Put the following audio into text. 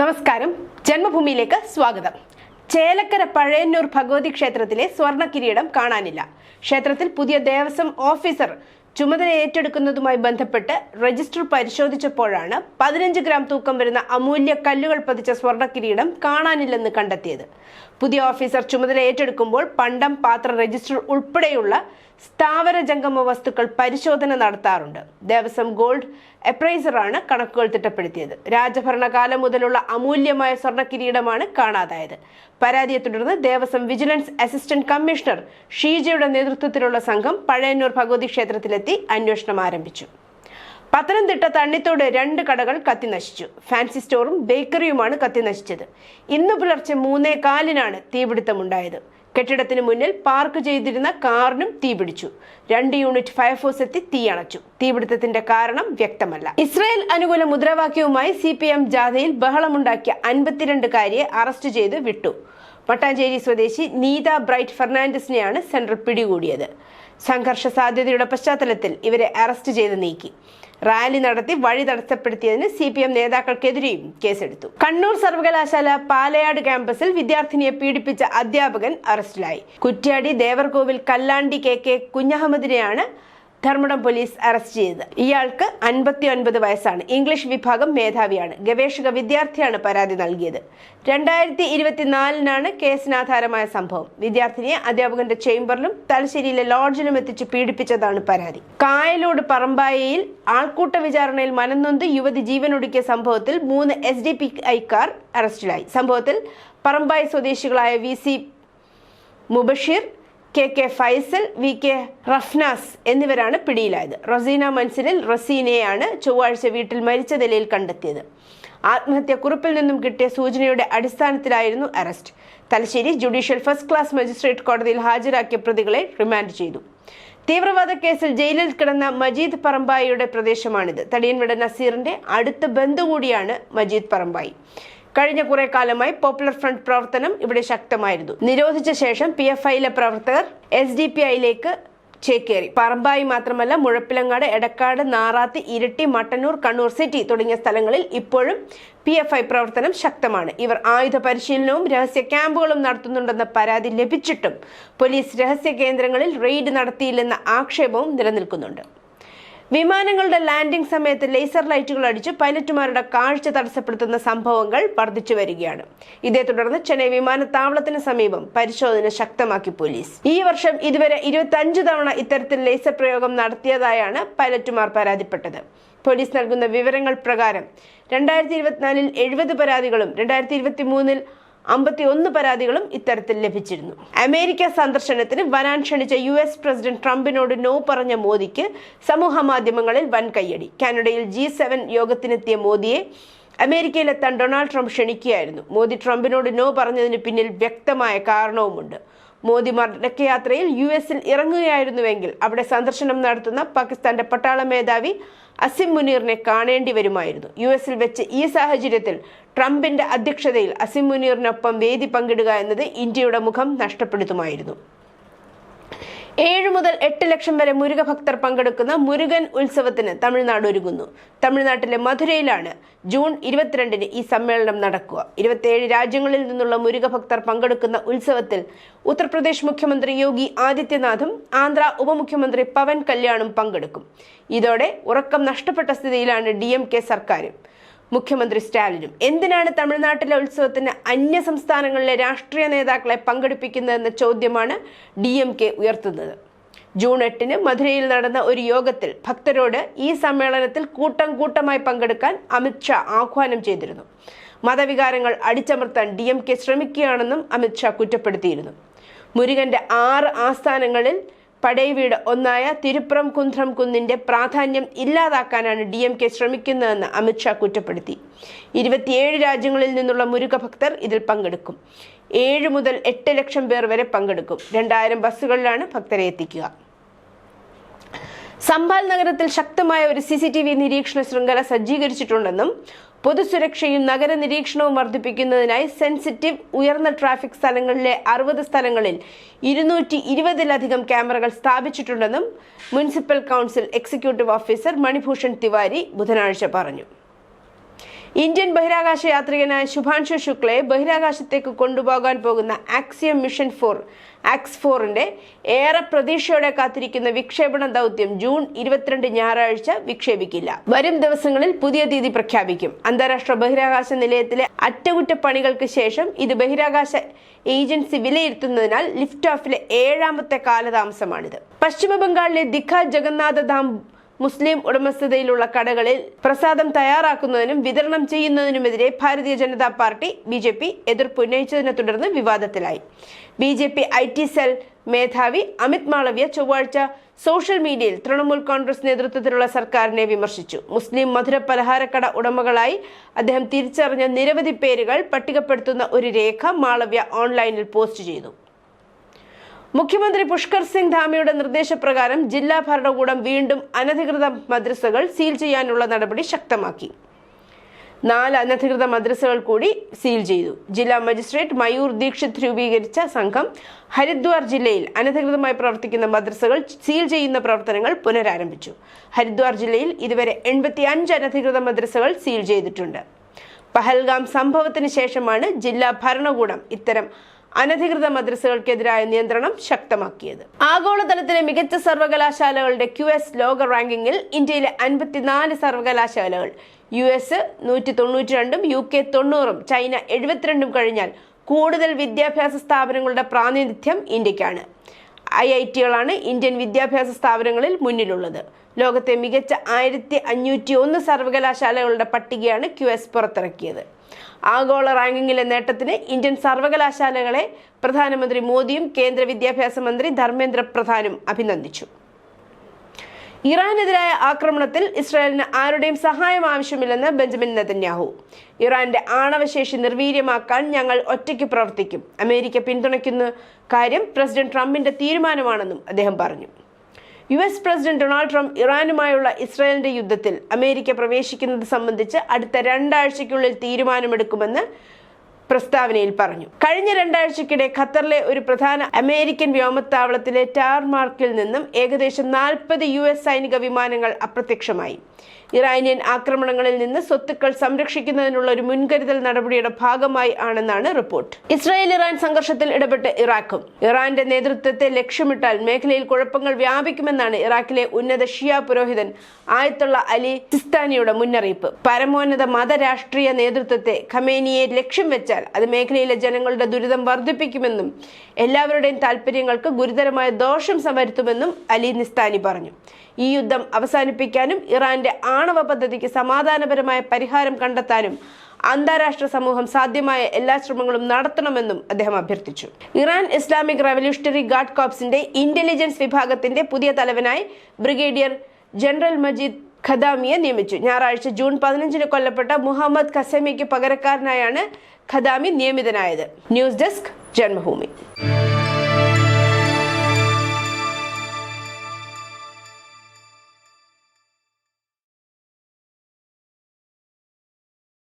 നമസ്കാരം. ജന്മഭൂമിയിലേക്ക് സ്വാഗതം. ചേലക്കര പഴയന്നൂർ ഭഗവതി ക്ഷേത്രത്തിലെ സ്വർണ കിരീടം കാണാനില്ല. ക്ഷേത്രത്തിൽ പുതിയ ദേവസ്വം ഓഫീസർ ചുമതല ഏറ്റെടുക്കുന്നതുമായി ബന്ധപ്പെട്ട് രജിസ്റ്റർ പരിശോധിച്ചപ്പോഴാണ് പതിനഞ്ച് ഗ്രാം തൂക്കം വരുന്ന അമൂല്യ കല്ലുകൾ പതിച്ച സ്വർണ കിരീടം കാണാനില്ലെന്ന് കണ്ടെത്തിയത്. പുതിയ ഓഫീസർ ചുമതല ഏറ്റെടുക്കുമ്പോൾ പണ്ടം പാത്ര രജിസ്റ്റർ ഉൾപ്പെടെയുള്ള സ്ഥാവര ജംഗമ വസ്തുക്കൾ പരിശോധന നടത്താറുണ്ട്. ദേവസ്വം ഗോൾഡ് അപ്രൈസറാണ് കണക്കുകൾ തിട്ടപ്പെടുത്തിയത്. രാജഭരണകാലം മുതലുള്ള അമൂല്യമായ സ്വർണ കിരീടമാണ് കാണാതായത്. പരാതിയെ തുടർന്ന് ദേവസ്വം വിജിലൻസ് അസിസ്റ്റന്റ് കമ്മീഷണർ ഷീജയുടെ നേതൃത്വത്തിലുള്ള സംഘം പഴയന്നൂർ ഭഗവതി ക്ഷേത്രത്തിലെത്തി അന്വേഷണം ആരംഭിച്ചു. പത്തനംതിട്ട തണ്ണിത്തോട് രണ്ട് കടകൾ കത്തിനശിച്ചു. ഫാൻസി സ്റ്റോറും ബേക്കറിയുമാണ് കത്തിനശിച്ചത്. ഇന്ന് പുലർച്ചെ മൂന്നേ കാലിനാണ് തീപിടുത്തമുണ്ടായത്. കെട്ടിടത്തിന് മുന്നിൽ പാർക്ക് ചെയ്തിരുന്ന കാറിനും തീ പിടിച്ചു. രണ്ട് യൂണിറ്റ് ഫയർഫോഴ്സ് എത്തി തീ അണച്ചു. തീപിടുത്തത്തിന്റെ കാരണം വ്യക്തമല്ല. ഇസ്രായേൽ അനുകൂല മുദ്രാവാക്യവുമായി സി പി എം ജാഥയിൽ ബഹളമുണ്ടാക്കിയ അൻപത്തിരണ്ടുകാരിയെ അറസ്റ്റ് ചെയ്ത് വിട്ടു. മട്ടാഞ്ചേരി സ്വദേശി നീത ബ്രൈറ്റ് ഫെർണാണ്ടസിനെയാണ് സെൻട്രൽ പിടികൂടിയത്. സംഘർഷ സാധ്യതയുടെ പശ്ചാത്തലത്തിൽ ഇവരെ അറസ്റ്റ് ചെയ്ത് നീക്കി. റാലി നടത്തി വഴി തടസ്സപ്പെടുത്തിയതിന് സി പി എം നേതാക്കൾക്കെതിരെയും കേസെടുത്തു. കണ്ണൂർ സർവകലാശാല പാലയാട് ക്യാമ്പസിൽ വിദ്യാർത്ഥിനിയെ പീഡിപ്പിച്ച അധ്യാപകൻ അറസ്റ്റിലായി. കുറ്റ്യാടി ദേവർകോവിൽ കല്ലാണ്ടി കെ കെ കുഞ്ഞഹമ്മദിനെയാണ് ധർമ്മടം പോലീസ് അറസ്റ്റ് ചെയ്തത്. ഇയാൾക്ക് അൻപത്തി ഒൻപത് വയസ്സാണ്. ഇംഗ്ലീഷ് വിഭാഗം മേധാവിയാണ്. ഗവേഷക വിദ്യാർത്ഥിയാണ് പരാതി നൽകിയത്. രണ്ടായിരത്തി ഇരുപത്തിനാലിനാണ് കേസിനാധാരമായ സംഭവം. വിദ്യാർത്ഥിനിയെ അധ്യാപകന്റെ ചേംബറിലും തലശ്ശേരിയിലെ ലോഡ്ജിലും എത്തിച്ച് പീഡിപ്പിച്ചതാണ് പരാതി. കായലോട് പറമ്പായയിൽ ആൾക്കൂട്ട വിചാരണയിൽ മനംനൊന്ത് യുവതി ജീവനൊടുക്കിയ സംഭവത്തിൽ മൂന്ന് എസ് ഡി പി ഐക്കാർ അറസ്റ്റിലായി. സംഭവത്തിൽ പറമ്പായി സ്വദേശികളായ V C Mubasheer K K Faisal V K Rafnas എന്നിവരാണ് പിടിയിലായത്. റസീന മൻസിലിൽ റസീനയാണ് ചൊവ്വാഴ്ച വീട്ടിൽ മരിച്ച നിലയിൽ കണ്ടെത്തിയത്. ആത്മഹത്യ കുറിപ്പിൽ നിന്നും കിട്ടിയ സൂചനയുടെ അടിസ്ഥാനത്തിലായിരുന്നു arrest. Thalassery judicial first class magistrate കോടതിയിൽ ഹാജരാക്കിയ പ്രതികളെ റിമാൻഡ് ചെയ്തു. തീവ്രവാദ കേസിൽ ജയിലിൽ കിടന്ന മജീദ് പറമ്പായിയുടെ പ്രദേശമാണിത്. തടിയൻവിട നസീറിന്റെ അടുത്ത ബന്ധു കൂടിയാണ് മജീദ് പറമ്പായി. കഴിഞ്ഞ കുറെ കാലമായി പോപ്പുലർ ഫ്രണ്ട് പ്രവർത്തനം ഇവിടെ ശക്തമായിരുന്നു. നിരോധിച്ച ശേഷം പി എഫ് ഐയിലെ പ്രവർത്തകർ എസ് ഡി പി ഐയിലേക്ക് ചേക്കേറി. പറമ്പായി മാത്രമല്ല മുഴപ്പിലങ്ങാട് എടക്കാട് നാറാത്ത് ഇരട്ടി മട്ടന്നൂർ കണ്ണൂർ സിറ്റി തുടങ്ങിയ സ്ഥലങ്ങളിൽ ഇപ്പോഴും പി എഫ് ഐ പ്രവർത്തനം ശക്തമാണ്. ഇവർ ആയുധ പരിശീലനവും രഹസ്യ ക്യാമ്പുകളും നടത്തുന്നുണ്ടെന്ന പരാതി ലഭിച്ചിട്ടും പോലീസ് രഹസ്യ കേന്ദ്രങ്ങളിൽ റെയ്ഡ് നടത്തിയില്ലെന്ന ആക്ഷേപവും നിലനിൽക്കുന്നുണ്ട്. വിമാനങ്ങളുടെ ലാൻഡിംഗ് സമയത്ത് ലേസർ ലൈറ്റുകൾ അടിച്ച് പൈലറ്റുമാരുടെ കാഴ്ച തടസ്സപ്പെടുത്തുന്ന സംഭവങ്ങൾ വർദ്ധിച്ചു വരികയാണ്. ഇതേ തുടർന്ന് ചെന്നൈ വിമാനത്താവളത്തിന് സമീപം പരിശോധന ശക്തമാക്കി പോലീസ്. ഈ വർഷം ഇതുവരെ ഇരുപത്തി തവണ ഇത്തരത്തിൽ ലേസർ പ്രയോഗം നടത്തിയതായാണ് പൈലറ്റുമാർ പരാതിപ്പെട്ടത്. പോലീസ് നൽകുന്ന വിവരങ്ങൾ പ്രകാരം രണ്ടായിരത്തി ഇരുപത്തിനാലിൽ എഴുപത് പരാതികളും രണ്ടായിരത്തി ഇരുപത്തി മൂന്നിൽ അമ്പത്തി ഒന്ന് പരാതികളും ഇത്തരത്തിൽ ലഭിച്ചിരുന്നു. അമേരിക്ക സന്ദർശനത്തിന് വരാൻ ക്ഷണിച്ച യു എസ് പ്രസിഡന്റ് ട്രംപിനോട് നോ പറഞ്ഞ മോദിക്ക് സമൂഹ മാധ്യമങ്ങളിൽ വൻ കയ്യടി കാനഡയിൽ ജി സെവൻ യോഗത്തിനെത്തിയ മോദിയെ അമേരിക്കയിലെത്താൻ ഡൊണാൾഡ് ട്രംപ് ക്ഷണിക്കുകയായിരുന്നു. മോദി ട്രംപിനോട് നോ പറഞ്ഞതിന് പിന്നിൽ വ്യക്തമായ കാരണവുമുണ്ട്. മോദി മടക്കയാത്രയിൽ യു എസിൽ ഇറങ്ങുകയായിരുന്നുവെങ്കിൽ അവിടെ സന്ദർശനം നടത്തുന്ന പാകിസ്ഥാന്റെ പട്ടാള മേധാവി അസിം മുനീറിനെ കാണേണ്ടി വരുമായിരുന്നു. യു എസിൽ വെച്ച് ഈ സാഹചര്യത്തിൽ ട്രംപിന്റെ അധ്യക്ഷതയിൽ അസിം മുനീറിനൊപ്പം വേദി പങ്കിടുക എന്നത് ഇന്ത്യയുടെ മുഖം നഷ്ടപ്പെടുത്തുമായിരുന്നു. ഏഴ് മുതൽ എട്ട് ലക്ഷം വരെ മുരുക ഭക്തർ പങ്കെടുക്കുന്ന മുരുകൻ ഉത്സവത്തിന് തമിഴ്നാട് ഒരുങ്ങുന്നു. തമിഴ്നാട്ടിലെ മധുരയിലാണ് ജൂൺ ഇരുപത്തിരണ്ടിന് ഈ സമ്മേളനം നടക്കുക. ഇരുപത്തിയേഴ് രാജ്യങ്ങളിൽ നിന്നുള്ള മുരുക ഭക്തർ പങ്കെടുക്കുന്ന ഉത്സവത്തിൽ ഉത്തർപ്രദേശ് മുഖ്യമന്ത്രി യോഗി ആദിത്യനാഥും ആന്ധ്ര ഉപമുഖ്യമന്ത്രി പവൻ കല്യാണും പങ്കെടുക്കും. ഇതോടെ ഉറക്കം നഷ്ടപ്പെട്ട സ്ഥിതിയിലാണ് ഡി സർക്കാരും. മുഖ്യമന്ത്രി സ്റ്റാലിനും. എന്തിനാണ് തമിഴ്നാട്ടിലെ ഉത്സവത്തിന് അന്യ സംസ്ഥാനങ്ങളിലെ രാഷ്ട്രീയ നേതാക്കളെ പങ്കെടുപ്പിക്കുന്നതെന്ന ചോദ്യമാണ് ഡി എം കെ ഉയർത്തുന്നത്. ജൂൺ എട്ടിന് മധുരയിൽ നടന്ന ഒരു യോഗത്തിൽ ഭക്തരോട് ഈ സമ്മേളനത്തിൽ കൂട്ടം കൂട്ടമായി പങ്കെടുക്കാൻ അമിത്ഷാ ആഹ്വാനം ചെയ്തിരുന്നു. മതവികാരങ്ങൾ അടിച്ചമർത്താൻ ഡി എം കെ ശ്രമിക്കുകയാണെന്നും അമിത്ഷാ കുറ്റപ്പെടുത്തിയിരുന്നു. മുരുകന്റെ ആറ് ആസ്ഥാനങ്ങളിൽ പടയവീട് ഒന്നായ തിരുപ്പുറം കുന്ത്രം കുന്നിന്റെ പ്രാധാന്യം ഇല്ലാതാക്കാനാണ് ഡി എം കെ ശ്രമിക്കുന്നതെന്ന് അമിത്ഷാ കുറ്റപ്പെടുത്തി. ഇരുപത്തിയേഴ് രാജ്യങ്ങളിൽ നിന്നുള്ള മുരുക ഭക്തർ ഇതിൽ പങ്കെടുക്കും. ഏഴ് മുതൽ എട്ട് ലക്ഷം പേർ വരെ പങ്കെടുക്കും. രണ്ടായിരം ബസ്സുകളിലാണ് ഭക്തരെ എത്തിക്കുക. സംഭാൽ നഗരത്തിൽ ശക്തമായ ഒരു സി സി ടി വി നിരീക്ഷണ ശൃംഖല സജ്ജീകരിച്ചിട്ടുണ്ടെന്നും പൊതുസുരക്ഷയും നഗര നിരീക്ഷണവും വർദ്ധിപ്പിക്കുന്നതിനായി സെൻസിറ്റീവ് ഉയർന്ന ട്രാഫിക് സ്ഥലങ്ങളിലെ അറുപത് സ്ഥലങ്ങളിൽ ഇരുന്നൂറ്റി ഇരുപതിലധികം ക്യാമറകൾ സ്ഥാപിച്ചിട്ടുണ്ടെന്നും municipal council executive officer Manibhushan Tiwari ബുധനാഴ്ച പറഞ്ഞു. ഇന്ത്യൻ ബഹിരാകാശ യാത്രികനായ ശുഭാൻഷു ശുക്ലയെ ബഹിരാകാശത്തേക്ക് കൊണ്ടുപോകാൻ പോകുന്ന ആക്സിയം മിഷൻ ഫോർ ആക്സ് ഫോറിന്റെ ഏറെ പ്രതീക്ഷയോടെ കാത്തിരിക്കുന്ന വിക്ഷേപണ ദൗത്യം ജൂൺ ഇരുപത്തിരണ്ട് ഞായറാഴ്ച വിക്ഷേപിക്കില്ല. വരും ദിവസങ്ങളിൽ പുതിയ തീയതി പ്രഖ്യാപിക്കും. അന്താരാഷ്ട്ര ബഹിരാകാശ നിലയത്തിലെ അറ്റകുറ്റപ്പണികൾക്ക് ശേഷം ഇത് ബഹിരാകാശ ഏജൻസി വിലയിരുത്തുന്നതിനാൽ ലിഫ്റ്റ് ഓഫിലെ ഏഴാമത്തെ കാലതാമസമാണിത്. പശ്ചിമ ബംഗാളിലെ ദിഖ ജഗന്നാഥ ധാം മുസ്ലിം ഉടമസ്ഥതയിലുള്ള കടകളിൽ പ്രസാദം തയ്യാറാക്കുന്നതിനും വിതരണം ചെയ്യുന്നതിനുമെതിരെ Bharatiya Janata party B J P എതിർപ്പ് ഉന്നയിച്ചതിനെ തുടർന്ന് വിവാദത്തിലായി. B J P I T cell മേധാവി അമിത് മാളവ്യ ചൊവ്വാഴ്ച സോഷ്യൽ മീഡിയയിൽ തൃണമൂൽ കോൺഗ്രസ് നേതൃത്വത്തിലുള്ള സർക്കാരിനെ വിമർശിച്ചു. മുസ്ലിം മധുര പലഹാരക്കട ഉടമകളായി അദ്ദേഹം തിരിച്ചറിഞ്ഞ നിരവധി പേരുകൾ പട്ടികപ്പെടുത്തുന്ന ഒരു രേഖ മാളവ്യ ഓൺലൈനിൽ പോസ്റ്റ് ചെയ്തു. മുഖ്യമന്ത്രി പുഷ്കർ സിംഗ് ധാമിയുടെ നിർദ്ദേശപ്രകാരം ജില്ലാ ഭരണകൂടം വീണ്ടും അനധികൃത മദ്രസകൾ സീൽ ചെയ്യാനുള്ള നടപടി ശക്തമാക്കി. നാല് അനധികൃത മദ്രസകൾ കൂടി സീൽ ചെയ്തു. ജില്ലാ മജിസ്ട്രേറ്റ് മയൂർ ദീക്ഷിത് രൂപീകരിച്ച സംഘം ഹരിദ്വാർ ജില്ലയിൽ അനധികൃതമായി പ്രവർത്തിക്കുന്ന മദ്രസകൾ സീൽ ചെയ്യുന്ന പ്രവർത്തനങ്ങൾ പുനരാരംഭിച്ചു. ഹരിദ്വാർ ജില്ലയിൽ ഇതുവരെ എൺപത്തി അഞ്ച് അനധികൃത മദ്രസകൾ സീൽ ചെയ്തിട്ടുണ്ട്. പഹൽഗാം സംഭവത്തിന് ശേഷമാണ് ജില്ലാ ഭരണകൂടം ഇത്തരം അനധികൃത മദ്രസകൾക്കെതിരായ നിയന്ത്രണം ശക്തമാക്കിയത്. ആഗോളതലത്തിലെ മികച്ച സർവകലാശാലകളുടെ ക്യു എസ് ലോക റാങ്കിങ്ങിൽ ഇന്ത്യയിലെ അൻപത്തിനാല് സർവകലാശാലകൾ യു എസ് നൂറ്റി തൊണ്ണൂറ്റി രണ്ടും യു കെ തൊണ്ണൂറും ചൈന എഴുപത്തിരണ്ടും കഴിഞ്ഞാൽ കൂടുതൽ വിദ്യാഭ്യാസ സ്ഥാപനങ്ങളുടെ പ്രാതിനിധ്യം ഇന്ത്യക്കാണ്. ഐ ഐ ടികളാണ് ഇന്ത്യൻ വിദ്യാഭ്യാസ സ്ഥാപനങ്ങളിൽ മുന്നിലുള്ളത്. ലോകത്തെ മികച്ച ആയിരത്തി അഞ്ഞൂറ്റി ഒന്ന് സർവകലാശാലകളുടെ പട്ടികയാണ് ക്യു എസ് പുറത്തിറക്കിയത്. ആഗോള റാങ്കിങ്ങിലെ നേട്ടത്തിന് ഇന്ത്യൻ സർവകലാശാലകളെ പ്രധാനമന്ത്രി മോദിയും കേന്ദ്ര വിദ്യാഭ്യാസ മന്ത്രി ധർമ്മേന്ദ്ര പ്രധാനും അഭിനന്ദിച്ചു. ഇറാനെതിരായ ആക്രമണത്തിൽ ഇസ്രായേലിന് ആരുടെയും സഹായം ആവശ്യമില്ലെന്ന് ബെഞ്ചമിൻ നെതന്യാഹു. ഇറാന്റെ ആണവശേഷി നിർവീര്യമാക്കാൻ ഞങ്ങൾ ഒറ്റയ്ക്ക് പ്രവർത്തിക്കും. അമേരിക്ക പിന്തുണയ്ക്കുന്ന കാര്യം പ്രസിഡന്റ് ട്രംപിന്റെ തീരുമാനമാണെന്നും അദ്ദേഹം പറഞ്ഞു. U S president Donald Trump ഇറാനുമായുള്ള ഇസ്രായേലിന്റെ യുദ്ധത്തിൽ അമേരിക്ക പ്രവേശിക്കുന്നത് സംബന്ധിച്ച് അടുത്ത രണ്ടാഴ്ചയ്ക്കുള്ളിൽ തീരുമാനമെടുക്കുമെന്ന് പ്രസ്താവനയിൽ പറഞ്ഞു. കഴിഞ്ഞ രണ്ടാഴ്ചക്കിടെ ഖത്തറിലെ ഒരു പ്രധാന അമേരിക്കൻ വ്യോമത്താവളത്തിലെ ടാർമാർക്കിൽ നിന്നും ഏകദേശം നാൽപ്പത് യു എസ് സൈനിക വിമാനങ്ങൾ അപ്രത്യക്ഷമായി. ഇറാനിയൻ ആക്രമണങ്ങളിൽ നിന്ന് സ്വത്തുക്കൾ സംരക്ഷിക്കുന്നതിനുള്ള ഒരു മുൻകരുതൽ നടപടിയുടെ ഭാഗമായി ആണെന്നാണ് റിപ്പോർട്ട്. ഇസ്രായേൽ ഇറാൻ സംഘർഷത്തിൽ ഇടപെട്ട് ഇറാഖും. ഇറാന്റെ നേതൃത്വത്തെ ലക്ഷ്യമിട്ടാൽ മേഖലയിൽ കുഴപ്പങ്ങൾ വ്യാപിക്കുമെന്നാണ് ഇറാഖിലെ ഉന്നത ഷിയ പുരോഹിതൻ ആയത്തുള്ള അലി സിസ്താനിയുടെ മുന്നറിയിപ്പ്. പരമോന്നത മതരാഷ്ട്രീയ നേതൃത്വത്തെ ഖമേനിയെ ലക്ഷ്യം വെച്ചാൽ അത് മേഖലയിലെ ജനങ്ങളുടെ ദുരിതം വർദ്ധിപ്പിക്കുമെന്നും എല്ലാവരുടെയും താല്പര്യങ്ങൾക്ക് ഗുരുതരമായ ദോഷം സംവരുത്തുമെന്നും അലി നിസ്താനി പറഞ്ഞു. ഈ യുദ്ധം അവസാനിപ്പിക്കാനും ഇറാന്റെ ആണവ പദ്ധതിക്ക് സമാധാനപരമായ പരിഹാരം കണ്ടെത്താനും അന്താരാഷ്ട്ര സമൂഹം സാധ്യമായ എല്ലാ ശ്രമങ്ങളും നടത്തണമെന്നും അദ്ദേഹം അഭ്യർത്ഥിച്ചു. ഇറാൻ ഇസ്ലാമിക് റവല്യൂഷണറി ഗാർഡ് കോപ്സിന്റെ ഇന്റലിജൻസ് വിഭാഗത്തിന്റെ പുതിയ തലവനായി ബ്രിഗേഡിയർ ജനറൽ മജീദ് ഖദാമിയെ നിയമിച്ചു. ഞായറാഴ്ച ജൂൺ പതിനഞ്ചിന് കൊല്ലപ്പെട്ട മുഹമ്മദ് ഖസമിക്ക് പകരക്കാരനായാണ് ഖദാമി നിയമിതനായത്. News desk Janmabhumi.